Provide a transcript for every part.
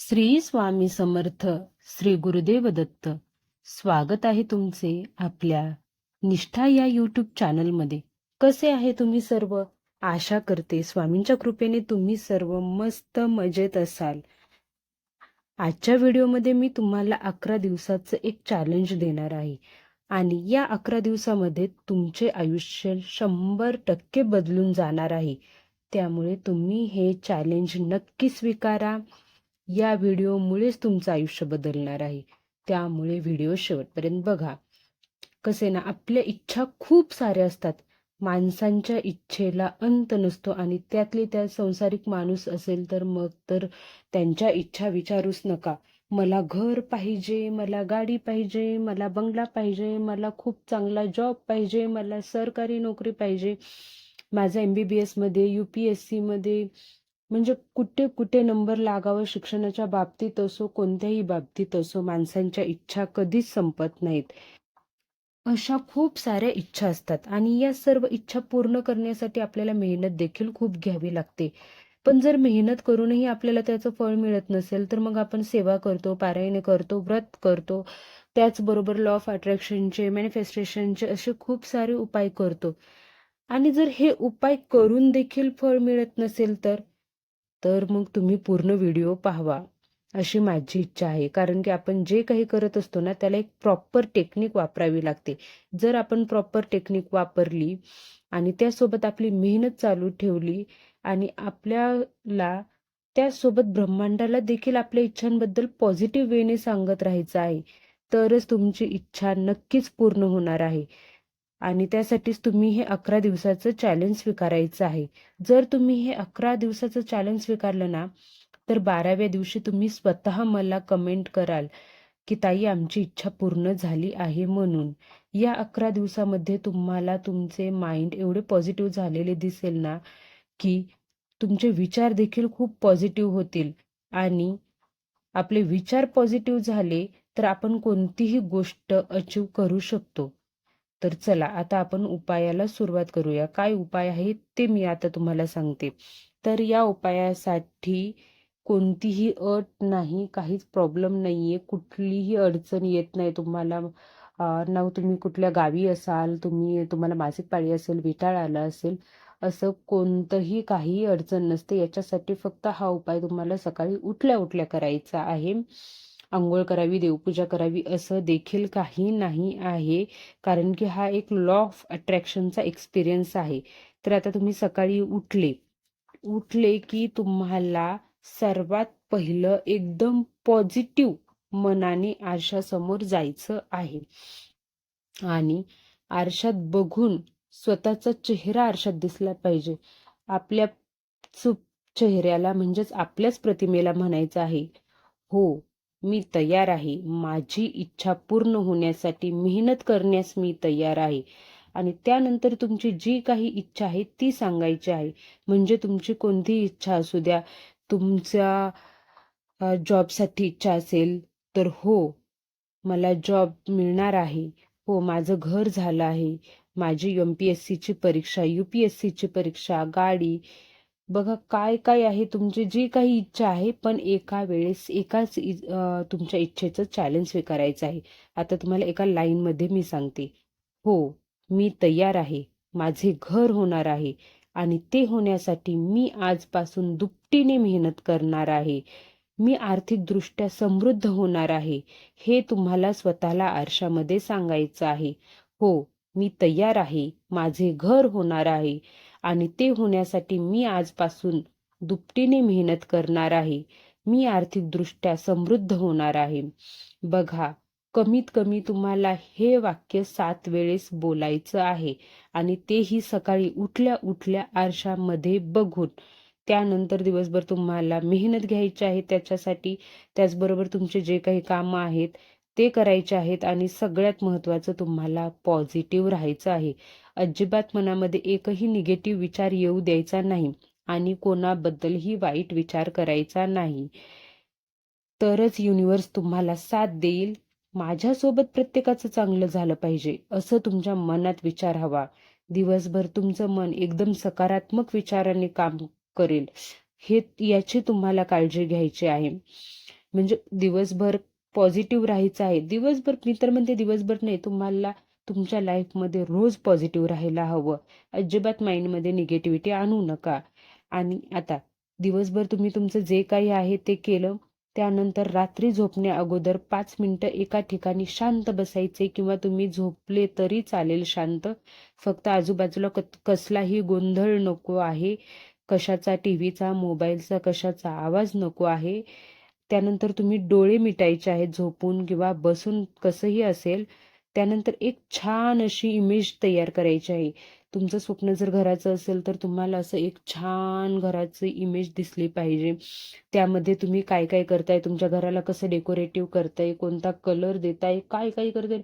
श्री स्वामी समर्थ श्री गुरुदेव दत्त. स्वागत आहे तुमचे आपल्या निष्ठा या युट्यूब चॅनलमध्ये कसे आहे तुम्ही सर्व? आशा करते स्वामींच्या कृपेने तुम्ही सर्व मस्त मजेत असाल. आजच्या व्हिडिओमध्ये मी तुम्हाला अकरा दिवसाचं एक चॅलेंज देणार आहे. आणि या अकरा दिवसामध्ये तुमचे आयुष्य शंभर टक्के बदलून जाणार आहे. त्यामुळे तुम्ही हे चॅलेंज नक्की स्वीकारा. या व्हिडिओमुळेच तुमचं आयुष्य बदलणार आहे. त्यामुळे व्हिडिओ शेवटपर्यंत बघा. कसे ना आपल्या इच्छा खूप साऱ्या असतात. माणसांच्या इच्छेला अंत नसतो आणि त्यातले त्यात संसारिक माणूस असेल तर मग तर त्यांच्या इच्छा विचारूच नका. मला घर पाहिजे मला गाडी पाहिजे मला बंगला पाहिजे मला खूप चांगला जॉब पाहिजे मला सरकारी नोकरी पाहिजे. माझा एम बी बी एसमध्ये यू पी एस सीमध्ये म्हणजे कुठे कुठे नंबर लागावं शिक्षणाच्या बाबतीत असो कोणत्याही बाबतीत असो माणसांच्या इच्छा कधीच संपत नाहीत. अशा खूप साऱ्या इच्छा असतात आणि या सर्व इच्छा पूर्ण करण्यासाठी आपल्याला मेहनत देखील खूप घ्यावी लागते. पण जर मेहनत करूनही आपल्याला त्याचं फळ मिळत नसेल तर मग आपण सेवा करतो पारायणे करतो व्रत करतो. त्याचबरोबर लॉ ऑफ अट्रॅक्शनचे मॅनिफेस्टेशनचे असे खूप सारे उपाय करतो. आणि जर हे उपाय करून देखील फळ मिळत नसेल तर तर मग तुम्ही पूर्ण व्हिडिओ पाहावा अशी माझी इच्छा आहे. कारण की आपण जे काही करत असतो ना त्याला एक प्रॉपर टेक्निक वापरावी लागते. जर आपण प्रॉपर टेक्निक वापरली आणि त्यासोबत आपली मेहनत चालू ठेवली आणि आपल्याला त्यासोबत ब्रह्मांडाला देखील आपल्या इच्छांबद्दल पॉझिटिव्ह वेने सांगत राहायचं आहे तरच तुमची इच्छा नक्कीच पूर्ण होणार आहे. आणि त्यासाठीच तुम्ही हे अकरा दिवसाचं चॅलेंज स्वीकारायचं आहे. जर तुम्ही हे अकरा दिवसाचं चॅलेंज स्वीकारलं ना तर बाराव्या दिवशी तुम्ही स्वतः मला कमेंट कराल की ताई आमची इच्छा पूर्ण झाली आहे म्हणून. या अकरा दिवसामध्ये तुम्हाला तुमचे माइंड एवढे पॉझिटिव्ह झालेले दिसेल ना की तुमचे विचार देखील खूप पॉझिटिव्ह होतील. आणि आपले विचार पॉझिटिव्ह झाले तर आपण कोणतीही गोष्ट अचीव करू शकतो. तर चला आता आपण उपायाला सुरुवात करूया. काय उपाय आहे ते मी आता तुम्हाला सांगते. तर या उपायासाठी कोणतीही अट नाही काहीच प्रॉब्लेम नाही आहे कुठलीही अडचण येत नाही तुम्हाला. ना तुम्ही कुठल्या गावी असाल तुम्ही तुम्हाला मासिक पाळी असेल विटाळ आला असेल असं कोणतंही काही अडचण नसते. याच्यासाठी फक्त हा उपाय तुम्हाला सकाळी उठल्या उठल्या करायचा आहे. आंघोळ करावी देवपूजा करावी असं देखील काही नाही आहे. कारण की हा एक लॉ ऑफ अट्रॅक्शनचा एक्सपिरियन्स आहे. तर आता तुम्ही सकाळी उठले. उठले की तुम्हाला सर्वात पहिलं एकदम पॉझिटिव्ह मनाने आरशासमोर जायचं आहे. आणि आरशात बघून स्वतःचा चेहरा आरशात दिसला पाहिजे. आपल्या चेहऱ्याला म्हणजेच आपल्याच प्रतिमेला म्हणायचं आहे. हो मी तयार आहे. माझी इच्छा पूर्ण होण्यासाठी मेहनत करण्यास मी तयार आहे. आणि त्यानंतर तुमची जी काही इच्छा आहे ती सांगायची आहे. म्हणजे तुमची कोणती इच्छा असू द्या. तुमच्या जॉबसाठी इच्छा असेल तर हो मला जॉब मिळणार आहे. हो माझं घर झालं आहे. माझी एम पी एस सीची परीक्षा यू पी एस सीची परीक्षा गाडी बघा काय काय आहे तुमची जी काही इच्छा आहे पण एका वेळेस एकाच तुमच्या इच्छेचं चॅलेंज स्वीकारायचं आहे. आता तुम्हाला एका लाईनमध्ये मी सांगते. हो मी तयार आहे. माझे घर होणार आहे. आणि ते होण्यासाठी मी आजपासून दुपटीने मेहनत करणार आहे. मी आर्थिकदृष्ट्या समृद्ध होणार आहे. हे तुम्हाला स्वतःला आरशामध्ये सांगायचं आहे. हो मी तयार आहे. माझे घर होणार आहे. आणि ते होण्यासाठी मी आजपासून दुपटीने मेहनत करणार आहे. मी आर्थिकदृष्ट्या समृद्ध होणार आहे. बघा कमीत कमी तुम्हाला हे वाक्य सात वेळेस बोलायचं आहे आणि तेही सकाळी उठल्या उठल्या आरशामध्ये बघून. त्यानंतर दिवसभर तुम्हाला मेहनत घ्यायची आहे त्याच्यासाठी. त्याचबरोबर तुमचे जे काही कामं आहेत ते करायचे आहेत आणि सगळ्यात महत्त्वाचं तुम्हाला पॉझिटिव्ह राहायचं आहे. अजिबात मनामध्ये एकही निगेटिव्ह विचार येऊ द्यायचा नाही आणि कोणाबद्दलही वाईट विचार करायचा नाही. तरच युनिवर्स तुम्हाला साथ देईल. माझ्यासोबत प्रत्येकाचं चांगलं झालं पाहिजे असं तुमच्या मनात विचार हवा. दिवसभर तुमचं मन एकदम सकारात्मक विचाराने काम करेल. हे याची तुम्हाला काळजी घ्यायची आहे. म्हणजे दिवसभर पॉझिटिव्ह राहायचं आहे. दिवसभर मी तर म्हणते दिवसभर नाही तुम्हाला तुमच्या लाईफमध्ये रोज पॉझिटिव्ह राहायला हवं. अजिबात माइंडमध्ये निगेटिव्हिटी आणू नका. आणि आता दिवसभर तुम्ही तुमचं जे काही आहे ते केलं त्यानंतर रात्री झोपण्या अगोदर पाच मिनटं एका ठिकाणी शांत बसायचे किंवा तुम्ही झोपले तरी चालेल शांत. फक्त आजूबाजूला क कसलाही गोंधळ नको आहे. कशाचा टी व्हीचा मोबाईलचा कशाचा आवाज नको आहे. त्यानंतर तुम्ही डोळे मिटायचे आहेत झोपून किंवा बसून कसंही असेल त्यानंतर एक छान अशी इमेज तयार करायची आहे. तुमचं स्वप्न जर घराचं असेल तर तुम्हाला असं एक छान घराचं इमेज दिसली पाहिजे. त्यामध्ये तुम्ही काय काय करताय तुमच्या घराला कसं डेकोरेटिव्ह करताय कोणता कलर देताय काय काय करताय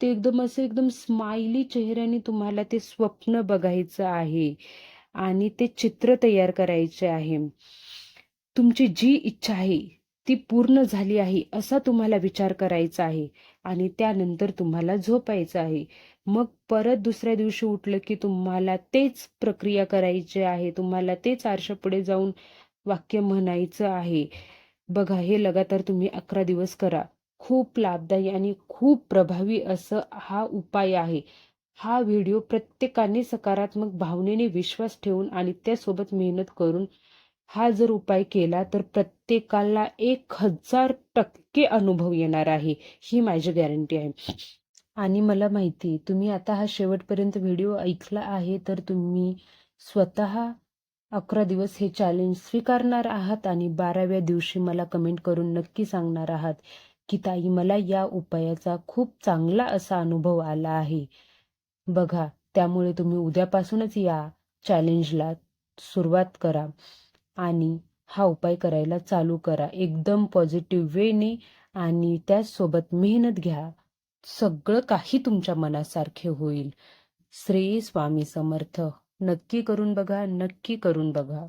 ते एकदम असं एकदम स्माइली चेहऱ्याने तुम्हाला ते स्वप्न बघायचं आहे आणि ते चित्र तयार करायचे आहे. तुमची जी इच्छा आहे ती पूर्ण झाली आहे असा तुम्हाला विचार करायचा आहे. आणि त्यानंतर तुम्हाला झोपायचं आहे. मग परत दुसऱ्या दिवशी उठलं की तुम्हाला तेच प्रक्रिया करायची आहे. तुम्हाला तेच आरशापुढे जाऊन वाक्य म्हणायचं आहे. बघा हे लगातार तुम्ही अकरा दिवस करा. खूप लाभदायी आणि खूप प्रभावी असं हा उपाय आहे. हा व्हिडिओ प्रत्येकाने सकारात्मक भावनेने विश्वास ठेवून आणि त्यासोबत मेहनत करून हा जर उपाय केला तर प्रत्येकाला एक हजार टक्के अनुभव येणार आहे ही माझी गॅरंटी आहे. आणि मला माहिती तुम्ही आता हा शेवटपर्यंत व्हिडिओ ऐकला आहे तर तुम्ही स्वतः अकरा दिवस हे चॅलेंज स्वीकारणार आहात आणि बाराव्या दिवशी मला कमेंट करून नक्की सांगणार आहात की ताई मला या उपायाचा खूप चांगला असा अनुभव आला आहे. बघा त्यामुळे तुम्ही उद्यापासूनच या चॅलेंजला सुरुवात करा. आणि हा उपाय करायला चालू करा. एकदम पॉझिटिव्ह वेने आणि त्याचसोबत मेहनत घ्या. सगळं काही तुमच्या मनासारखे होईल. श्रेय स्वामी समर्थ. नक्की करून बघा नक्की करून बघा.